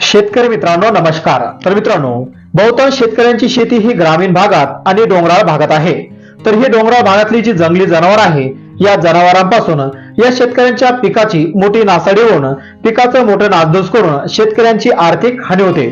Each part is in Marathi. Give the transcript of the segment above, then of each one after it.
शेतकरी मित्रांनो नमस्कार. तर मित्रांनो बहुतांश शेतकऱ्यांची शेती ही ग्रामीण भागात आणि डोंगराळ भागात आहे. तर ही डोंगराळ भागातली जी जंगली जनावर आहे या जनावरांपासून या शेतकऱ्यांच्या पिकाची मोठी नासाडी होऊन पिकाचं मोठं नासधूस करून शेतकऱ्यांची आर्थिक हानी होते.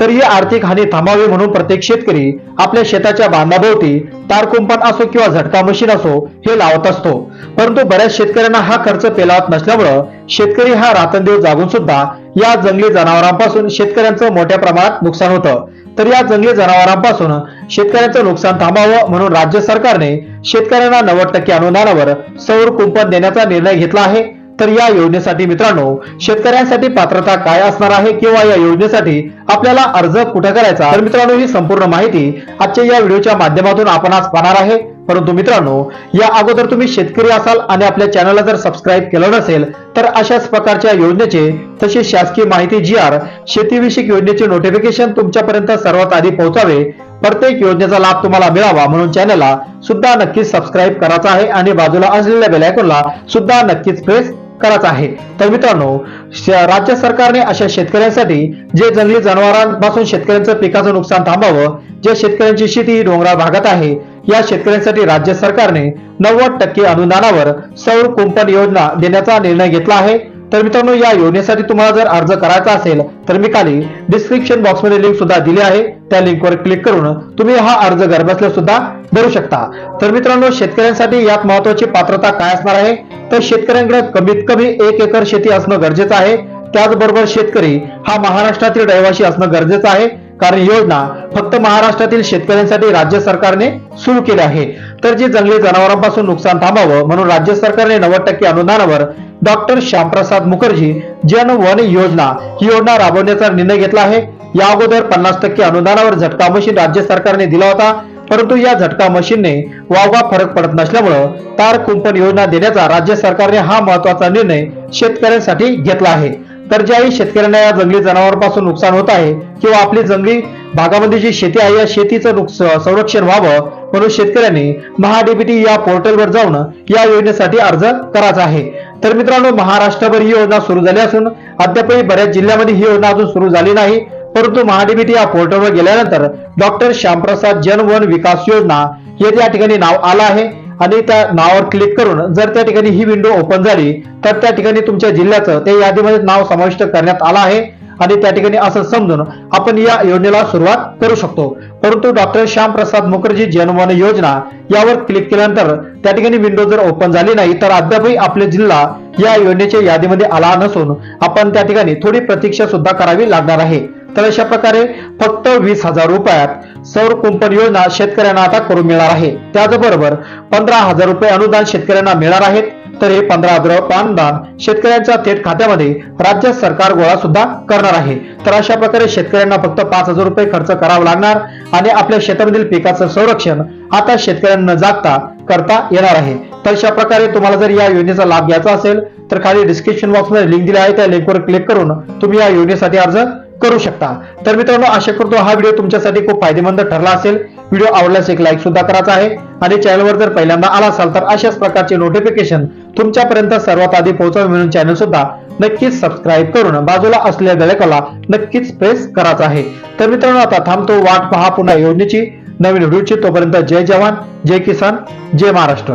तर ही आर्थिक हानी थांबावी म्हणून प्रत्येक शेतकरी आपल्या शेताच्या बांधाभोवती तार कुंपण असो किंवा झटका मशीन असो हे लावत असतो. परंतु बऱ्याच शेतकऱ्यांना हा खर्च पेलावत नसल्यामुळं शेतकरी हा रात्रंदिवस जागून सुद्धा या जंगली जनावरांपासून शेतकऱ्यांचं मोठ्या प्रमाणात नुकसान होतं. तर या जंगली जनावरांपासून शेतकऱ्यांचं नुकसान थांबावं म्हणून राज्य सरकारने शेतकऱ्यांना नव्वद टक्के अनुदानावर सौर कुंपण देण्याचा निर्णय घेतला आहे. तर या योजनेसाठी मित्रांनो शेतकऱ्यांसाठी पात्रता काय असणार आहे किंवा या योजनेसाठी आपल्याला अर्ज कुठे करायचा? तर मित्रांनो ही संपूर्ण माहिती आजच्या या व्हिडिओच्या माध्यमातून आपण आज पाहणार आहे. परंतु मित्रांनो या अगोदर तुम्ही शेतकरी असाल आणि आपल्या चॅनलला जर सबस्क्राईब केलं नसेल तर अशाच प्रकारच्या योजनेचे तसेच शासकीय माहिती जी आर शेतीविषयक योजनेचे नोटिफिकेशन तुमच्यापर्यंत सर्वात आधी पोहोचावे. प्रत्येक योजनेचा लाभ तुम्हाला मिळावा म्हणून चॅनलला सुद्धा नक्कीच सबस्क्राईब करायचा आहे आणि बाजूला असलेल्या बेलायकोनला सुद्धा नक्कीच प्रेस करायचा आहे. तर मित्रांनो राज्य सरकारने अशा शेतकऱ्यांसाठी जे जंगली जनावरांपासून शेतकऱ्यांचं पिकाचं नुकसान थांबावं जे शेतकऱ्यांची शेती ही डोंगराळ भागात आहे या शेतकऱ्यांसाठी राज्य सरकारने नव्वद टक्के अनुदानावर सौर कुंपण योजना देण्याचा निर्णय घेतला आहे. तर मित्रांनो या योजनेसाठी तुम्हाला जर अर्ज करायचा असेल तर मी खाली डिस्क्रिप्शन बॉक्समध्ये लिंक सुद्धा दिली आहे. त्या लिंकवर क्लिक करून तुम्ही हा अर्ज घरबसल्या सुद्धा भरू शकता. तर मित्रांनो शेतकऱ्यांसाठी यात महत्वाची पात्रता काय असणार आहे? तर शेतकऱ्यांकडे कमीत कमी एक एकर शेती असणं गरजेचं आहे. त्याचबरोबर शेतकरी हा महाराष्ट्रातील रहिवासी असणं गरजेचं आहे. कारण योजना फक्त महाराष्ट्रातील शेतकऱ्यांसाठी राज्य सरकारने सुरू केली आहे. तर जी जंगली जनावरांपासून नुकसान थांबावं म्हणून राज्य सरकारने नव्वद टक्के अनुदानावर डॉक्टर श्यामप्रसाद मुखर्जी जन वन योजना ही योजना राबवण्याचा निर्णय घेतला आहे. या अगोदर पन्नास टक्के अनुदानावर झटका मशीन राज्य सरकारने दिला होता. परंतु या झटका मशीनने वावगा फरक पडत नसल्यामुळं तार कुंपण योजना देण्याचा राज्य सरकारने हा महत्त्वाचा निर्णय शेतकऱ्यांसाठी घेतला आहे. तर ज्याही शेतकऱ्यांना या जंगली जनावरांपासून नुकसान होत आहे किंवा आपली जंगली भागामध्ये जी शेती आहे या शेतीचं संरक्षण व्हावं म्हणून शेतकऱ्यांनी महाडीबीटी या पोर्टलवर जाऊन या योजनेसाठी अर्ज करायचा आहे. तर मित्रांनो महाराष्ट्रभर ही योजना सुरू झाली असून अद्यापही बऱ्याच जिल्ह्यामध्ये ही योजना अजून सुरू झाली नाही. परंतु महाडीबीटी या पोर्टलवर गेल्यानंतर डॉक्टर श्यामप्रसाद जनवन विकास योजना हे त्या ठिकाणी नाव आलं आहे. आणि त्या नावावर क्लिक करून जर त्या ठिकाणी ही विंडो ओपन झाली तर त्या ठिकाणी तुमच्या जिल्ह्याचं त्या यादीमध्ये नाव समाविष्ट करण्यात आलं आहे. आणि त्या ठिकाणी असं समजून आपण या योजनेला सुरुवात करू शकतो. परंतु डॉक्टर श्यामप्रसाद मुखर्जी जनवन योजना यावर क्लिक केल्यानंतर त्या ठिकाणी विंडो जर ओपन झाली नाही तर अद्यापही आपले जिल्हा या योजनेच्या यादीमध्ये आला नसून आपण त्या ठिकाणी थोडी प्रतीक्षा सुद्धा करावी लागणार आहे. तर अशा प्रकारे फक्त वीस हजार रुपयात सौर कुंपण योजना शेतकऱ्यांना आता करून मिळणार आहे. त्याचबरोबर पंधरा हजार रुपये अनुदान शेतकऱ्यांना मिळणार आहेत. तर हे पंधरा हजार अनुदान शेतकऱ्यांच्या थेट खात्यामध्ये राज्य सरकार गोळा सुद्धा करणार आहे. तर अशा प्रकारे शेतकऱ्यांना फक्त पाच हजार रुपये खर्च करावा लागणार आणि आपल्या शेतामधील पिकाचं संरक्षण आता शेतकऱ्यांना जागता करता येणार आहे. तर अशा प्रकारे तुम्हाला जर या योजनेचा लाभ घ्यायचा असेल तर खाली डिस्क्रिप्शन बॉक्समध्ये लिंक दिली आहे. त्या लिंकवर क्लिक करून तुम्ही या योजनेसाठी अर्ज करू शकता. तर मित्रांनो आशा करतो हा व्हिडिओ तुमच्यासाठी खूप फायदेमंद ठरला असेल. व्हिडिओ आवडल्यास एक लाईक सुद्धा करायचा आहे. आणि चॅनलवर जर पहिल्यांदा आला असाल तर अशाच प्रकारचे नोटिफिकेशन तुमच्यापर्यंत सर्वात आधी पोहोचावे म्हणून चॅनल सुद्धा नक्कीच सबस्क्राईब करून बाजूला असलेल्या बेलकला नक्कीच प्रेस करायचा आहे. तर मित्रांनो आता थांबतो वाट पहा पुन्हा योजनेची. नवीन व्हिडिओची तोपर्यंत जय जवान जय किसान जय महाराष्ट्र.